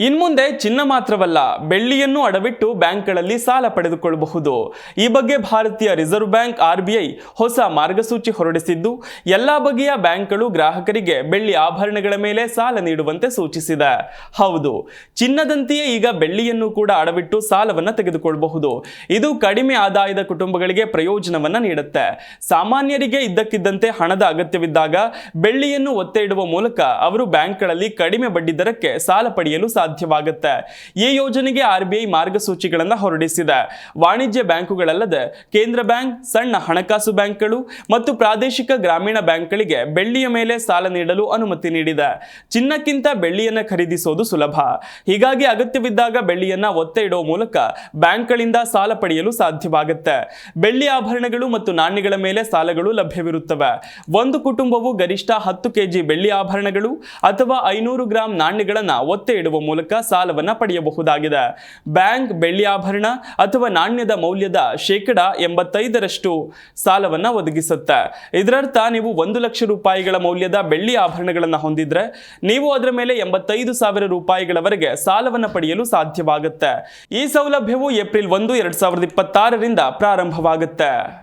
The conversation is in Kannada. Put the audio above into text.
ಇನ್ಮುಂದೆ ಚಿನ್ನ ಮಾತ್ರವಲ್ಲ, ಬೆಳ್ಳಿಯನ್ನು ಅಡವಿಟ್ಟು ಬ್ಯಾಂಕ್ಗಳಲ್ಲಿ ಸಾಲ ಪಡೆದುಕೊಳ್ಳಬಹುದು. ಈ ಬಗ್ಗೆ ಭಾರತೀಯ ರಿಸರ್ವ್ ಬ್ಯಾಂಕ್ ಆರ್ ಹೊಸ ಮಾರ್ಗಸೂಚಿ ಹೊರಡಿಸಿದ್ದು, ಎಲ್ಲ ಬಗೆಯ ಬ್ಯಾಂಕ್ಗಳು ಗ್ರಾಹಕರಿಗೆ ಬೆಳ್ಳಿ ಆಭರಣಗಳ ಮೇಲೆ ಸಾಲ ನೀಡುವಂತೆ ಸೂಚಿಸಿದೆ. ಹೌದು, ಚಿನ್ನದಂತೆಯೇ ಈಗ ಬೆಳ್ಳಿಯನ್ನು ಕೂಡ ಅಡವಿಟ್ಟು ಸಾಲವನ್ನು ತೆಗೆದುಕೊಳ್ಳಬಹುದು. ಇದು ಕಡಿಮೆ ಆದಾಯದ ಕುಟುಂಬಗಳಿಗೆ ಪ್ರಯೋಜನವನ್ನ ನೀಡುತ್ತೆ. ಸಾಮಾನ್ಯರಿಗೆ ಇದ್ದಕ್ಕಿದ್ದಂತೆ ಹಣದ ಅಗತ್ಯವಿದ್ದಾಗ, ಬೆಳ್ಳಿಯನ್ನು ಒತ್ತೆ ಇಡುವ ಮೂಲಕ ಅವರು ಬ್ಯಾಂಕ್ಗಳಲ್ಲಿ ಕಡಿಮೆ ಬಡ್ಡಿ ದರಕ್ಕೆ ಸಾಲ ಪಡೆಯಲು ಸಾಧ್ಯವಾಗುತ್ತೆ. ಈ ಯೋಜನೆಗೆ ಆರ್ ಬಿ ಐ ಮಾರ್ಗಸೂಚಿಗಳನ್ನು ಹೊರಡಿಸಿದೆ. ವಾಣಿಜ್ಯ ಬ್ಯಾಂಕುಗಳಲ್ಲದೆ ಕೇಂದ್ರ ಬ್ಯಾಂಕ್, ಸಣ್ಣ ಹಣಕಾಸು ಬ್ಯಾಂಕ್ಗಳು ಮತ್ತು ಪ್ರಾದೇಶಿಕ ಗ್ರಾಮೀಣ ಬ್ಯಾಂಕ್ಗಳಿಗೆ ಬೆಳ್ಳಿಯ ಮೇಲೆ ಸಾಲ ನೀಡಲು ಅನುಮತಿ ನೀಡಿದೆ. ಚಿನ್ನಕ್ಕಿಂತ ಬೆಳ್ಳಿಯನ್ನ ಖರೀದಿಸೋದು ಸುಲಭ. ಹೀಗಾಗಿ ಅಗತ್ಯವಿದ್ದಾಗ ಬೆಳ್ಳಿಯನ್ನ ಒತ್ತೆ ಇಡುವ ಮೂಲಕ ಬ್ಯಾಂಕ್ಗಳಿಂದ ಸಾಲ ಪಡೆಯಲು ಸಾಧ್ಯವಾಗುತ್ತೆ. ಬೆಳ್ಳಿ ಆಭರಣಗಳು ಮತ್ತು ನಾಣ್ಯಗಳ ಮೇಲೆ ಸಾಲಗಳು ಲಭ್ಯವಿರುತ್ತವೆ. ಒಂದು ಕುಟುಂಬವು ಗರಿಷ್ಠ ಹತ್ತು ಕೆಜಿ ಬೆಳ್ಳಿ ಆಭರಣಗಳು ಅಥವಾ ಐನೂರು ಗ್ರಾಂ ನಾಣ್ಯಗಳನ್ನು ಒತ್ತೆ ಇಡುವ ಮೂಲಕ ಸಾಲವನ್ನು ಪಡೆಯಬಹುದಾಗಿದೆ. ಬ್ಯಾಂಕ್ ಬೆಳ್ಳಿ ಆಭರಣ ಅಥವಾ ನಾಣ್ಯದ ಮೌಲ್ಯದ ಶೇಕಡ ಎಂಬತ್ತೈದರಷ್ಟು ಸಾಲವನ್ನು ಒದಗಿಸುತ್ತೆ. ಇದರರ್ಥ ನೀವು ಒಂದು ಲಕ್ಷ ರೂಪಾಯಿಗಳ ಮೌಲ್ಯದ ಬೆಳ್ಳಿ ಆಭರಣಗಳನ್ನು ಹೊಂದಿದ್ರೆ ನೀವು ಅದರ ಮೇಲೆ ಎಂಬತ್ತೈದು ಸಾವಿರ ರೂಪಾಯಿಗಳವರೆಗೆ ಸಾಲವನ್ನು ಪಡೆಯಲು ಸಾಧ್ಯವಾಗುತ್ತೆ. ಈ ಸೌಲಭ್ಯವು ಏಪ್ರಿಲ್ ಒಂದು, ಎರಡು ಸಾವಿರದ ಇಪ್ಪತ್ತಾರರಿಂದ ಪ್ರಾರಂಭವಾಗುತ್ತೆ.